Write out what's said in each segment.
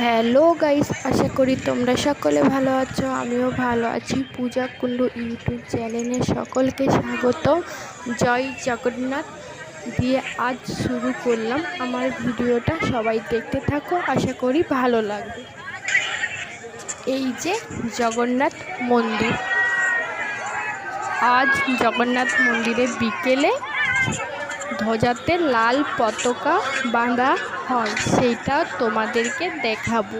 Hello guys, আশা করি তোমরা সকলে ভালো আছো, আমিও ভালো আছি। পূজা কুণ্ডু ইউটিউব চ্যানেলে সকলকে স্বাগত জয় জগন্নাথ দিয়ে আজ শুরু করলাম আমার ভিডিওটা, সবাই দেখতে থাকো, আশা করি ভালো লাগবে। এই যে জগন্নাথ মন্দির। আজ জগন্নাথ মন্দিরে বিকেলে ধ্বজাতে লাল পতাকা বাঁধা হয়, সেইটা তোমাদেরকে দেখাবো।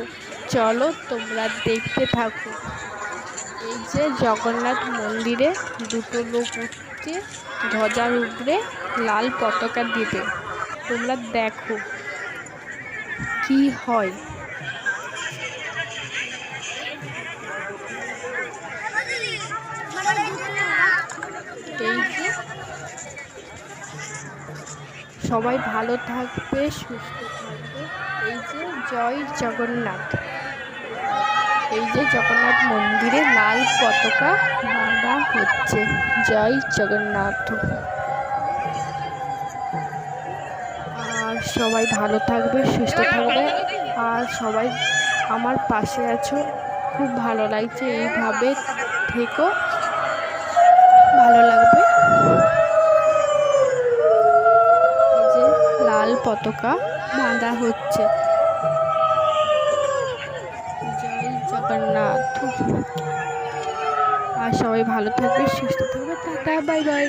চলো তোমরা দেখতে থাকো। এই যে জগন্নাথ মন্দিরে দুটো লোক উঠছে ধ্বজার উপরে লাল পতাকা দিতে। তোমরা দেখো কি হয়। এই যে সবাই ভালো থাকবে, সুস্থ থাকবে। এই যে জয় জগন্নাথ। এই যে জগন্নাথ মন্দিরে লাল পতাকা বাঁধা হচ্ছে। জয় জগন্নাথ। আর সবাই ভালো থাকবে, সুস্থ থাকবে। আর সবাই আমার পাশে আছো। খুব ভালো লাগছে। এইভাবে থেকো ভালো লাগবে এই যে লাল পতাকা বাঁধা হচ্ছে। জয় জগন্নাথ। আর সবাই ভালো থাকবে সুস্থ থাকবে টাটা বাই বাই।